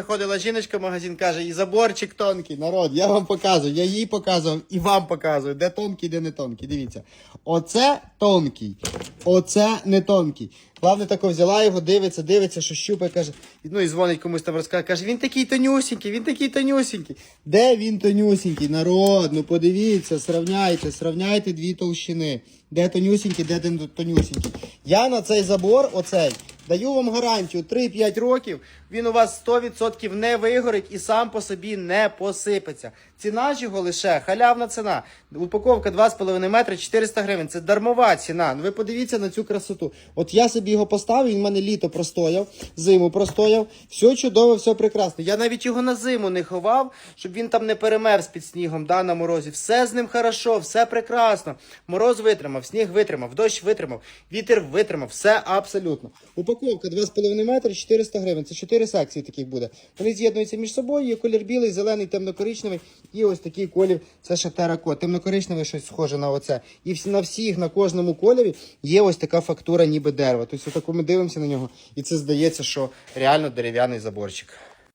Заходила жіночка в магазин, каже, і заборчик тонкий, народ, я вам показую, я їй показував і вам показую, де тонкий, де не тонкий. Дивіться. Оце тонкий, оце не тонкий. Главне тако взяла його, дивиться, дивиться, що щупає, каже, ну і дзвонить комусь там розказує, каже, він такий тонюсінький, він такий тонюсінький. Де він тонюсінький? Народ, ну подивіться, сравняйте, сравняйте дві толщини. Де тонюсінький, де тонюсінький. Я на цей забор, оцей, Даю вам гарантію 3-5 років, він у вас 100% не вигорить і сам по собі не посипеться. Ціна ж його лише халявна ціна. Упаковка 2,5 метри 400 гривень. Це дармова ціна. Ну ви подивіться на цю красоту. От я собі його поставив, він в мене літо простояв, зиму простояв. Все чудово, все прекрасно. Я навіть його на зиму не ховав, щоб він там не перемерз під снігом, да, на морозі. Все з ним хорошо, все прекрасно. Мороз витримав, сніг витримав, дощ витримав, вітер витримав, все абсолютно. Упаковка 2,5 метри 400 гривень. Це 4 секції таких буде. Вони з'єднуються між собою. Є колір білий, зелений, темно-коричневий. І ось такий колір. Це ще теракот. Темно-коричневий щось схоже на оце. І на всіх, на кожному кольорі є ось така фактура, ніби дерева. Тобто, отако ми дивимося на нього, і це здається, що реально дерев'яний заборчик.